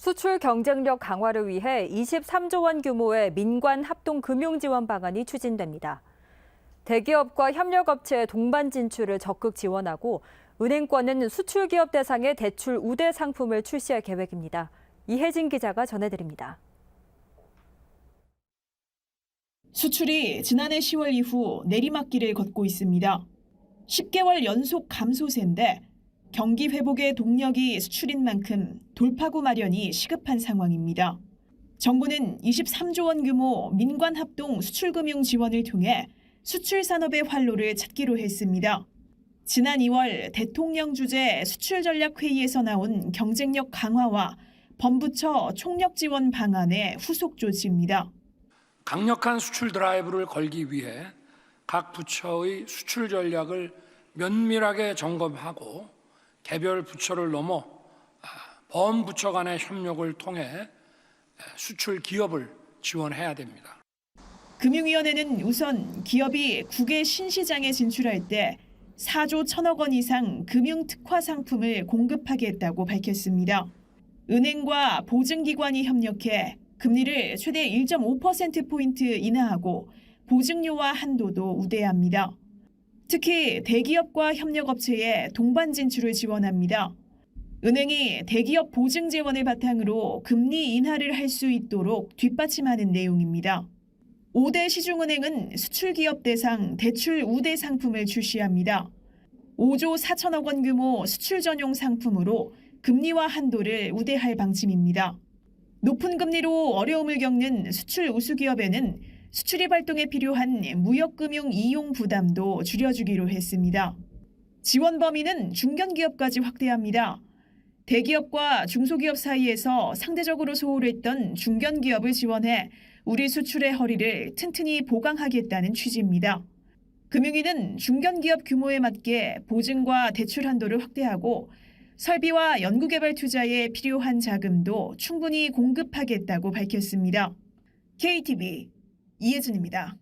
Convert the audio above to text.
수출 경쟁력 강화를 위해 23조 원 규모의 민관 합동 금융 지원 방안이 추진됩니다. 대기업과 협력업체의 동반 진출을 적극 지원하고 은행권은 수출 기업 대상의 대출 우대 상품을 출시할 계획입니다. 이혜진 기자가 전해드립니다. 수출이 지난해 10월 이후 내리막길을 걷고 있습니다. 10개월 연속 감소세인데 경기 회복의 동력이 수출인 만큼 돌파구 마련이 시급한 상황입니다. 정부는 23조 원 규모 민관 합동 수출금융 지원을 통해 수출 산업의 활로를 찾기로 했습니다. 지난 2월 대통령 주재 수출 전략 회의에서 나온 경쟁력 강화와 범부처 총력 지원 방안의 후속 조치입니다. 강력한 수출 드라이브를 걸기 위해 각 부처의 수출 전략을 면밀하게 점검하고 개별 부처를 넘어 아, 범부처 간의 협력을 통해 수출 기업을 지원해야 됩니다. 금융위원회는 우선 기업이 국외 신시장에 진출할 때 4조 1천억 원 이상 금융 특화 상품을 공급하겠다고 밝혔습니다. 은행과 보증기관이 협력해 금리를 최대 1.5%포인트 인하하고 보증료와 한도도 우대합니다. 특히 대기업과 협력업체의 동반 진출을 지원합니다. 은행이 대기업 보증 재원을 바탕으로 금리 인하를 할 수 있도록 뒷받침하는 내용입니다. 5대 시중은행은 수출기업 대상 대출 우대 상품을 출시합니다. 5조 4천억 원 규모 수출 전용 상품으로 금리와 한도를 우대할 방침입니다. 높은 금리로 어려움을 겪는 수출 우수기업에는 수출입 활동에 필요한 무역금융 이용 부담도 줄여주기로 했습니다. 지원 범위는 중견기업까지 확대합니다. 대기업과 중소기업 사이에서 상대적으로 소홀했던 중견기업을 지원해 우리 수출의 허리를 튼튼히 보강하겠다는 취지입니다. 금융위는 중견기업 규모에 맞게 보증과 대출 한도를 확대하고 설비와 연구개발 투자에 필요한 자금도 충분히 공급하겠다고 밝혔습니다. KTV 이혜진입니다.